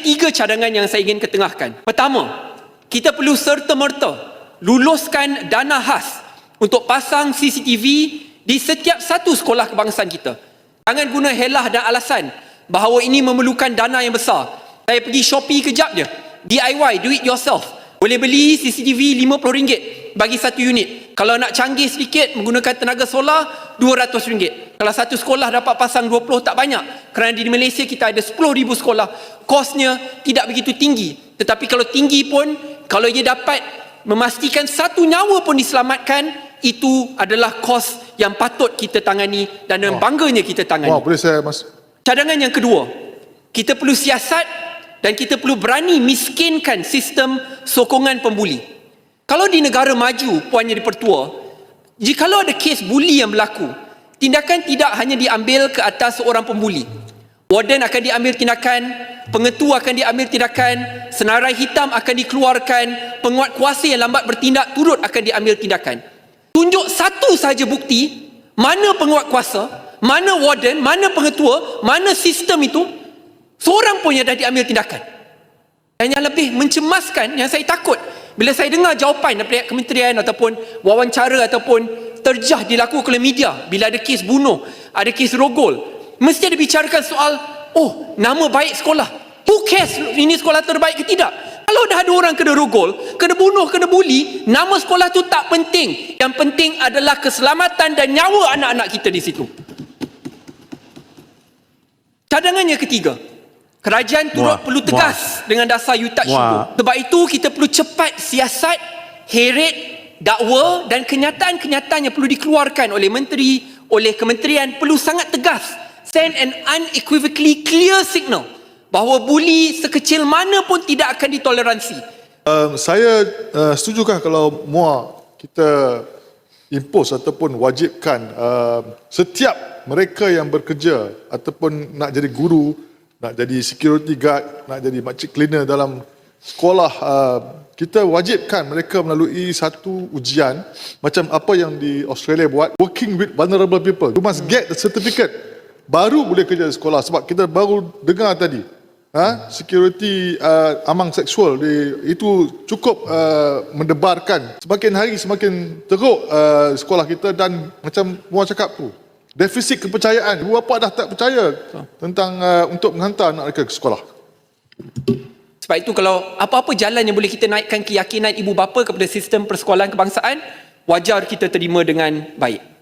tiga cadangan yang saya ingin ketengahkan. Pertama, kita perlu serta-merta luluskan dana khas untuk pasang CCTV di setiap satu sekolah kebangsaan kita. Jangan guna helah dan alasan bahawa ini memerlukan dana yang besar. Saya pergi Shopee kejap je. DIY, do it yourself. Boleh beli CCTV RM50 bagi satu unit. Kalau nak canggih sedikit menggunakan tenaga solar RM200. Kalau satu sekolah dapat pasang 20 tak banyak. Kerana di Malaysia kita ada 10,000 sekolah. Kosnya tidak begitu tinggi. Tetapi kalau tinggi pun kalau ia dapat memastikan satu nyawa pun diselamatkan itu adalah kos yang patut kita tangani dan dengan bangganya kita tangani. Wah, boleh saya mas Cadangan yang kedua, kita perlu siasat dan kita perlu berani miskinkan sistem sokongan pembuli. Kalau di negara maju, Puan Yang Dipertua, jikalau ada kes buli yang berlaku, tindakan tidak hanya diambil ke atas seorang pembuli. Warden akan diambil tindakan, pengetua akan diambil tindakan, senarai hitam akan dikeluarkan, penguat kuasa yang lambat bertindak turut akan diambil tindakan. Tunjuk satu sahaja bukti, mana penguat kuasa, mana warden, mana pengetua, mana sistem itu, seorang pun yang dah diambil tindakan. Dan yang lebih mencemaskan, yang saya takut, bila saya dengar jawapan daripada kementerian ataupun wawancara ataupun terjah dilakukan oleh media bila ada kes bunuh, ada kes rogol, mesti ada bicarakan soal, oh, nama baik sekolah. Who cares ini sekolah terbaik ke tidak? Kalau dah ada orang kena rogol, kena bunuh, kena buli, nama sekolah tu tak penting. Yang penting adalah keselamatan dan nyawa anak-anak kita di situ. Cadangan yang ketiga, kerajaan turut Muah, perlu tegas dengan dasar you touch Muah. itu. Sebab itu kita perlu cepat siasat, heret, dakwa dan kenyataan-kenyataan yang perlu dikeluarkan oleh menteri, oleh kementerian perlu sangat tegas. Send an unequivocally clear signal bahawa buli sekecil mana pun tidak akan ditoleransi. um, Saya uh, setujukah kalau MUA kita impose ataupun wajibkan uh, setiap mereka yang bekerja ataupun nak jadi guru, nak jadi security guard, nak jadi makcik cleaner dalam sekolah, uh, kita wajibkan mereka melalui satu ujian macam apa yang di Australia buat, working with vulnerable people. You must get the certificate. Baru boleh kerja di sekolah sebab kita baru dengar tadi ha, security uh, amang seksual di, itu cukup uh, mendebarkan. Semakin hari semakin teruk uh, sekolah kita dan macam Muar cakap tu defisit kepercayaan. Ibu bapa dah tak percaya tentang uh, untuk menghantar anak mereka ke sekolah. Sebab itu kalau apa-apa jalan yang boleh kita naikkan keyakinan ibu bapa kepada sistem persekolahan kebangsaan, wajar kita terima dengan baik.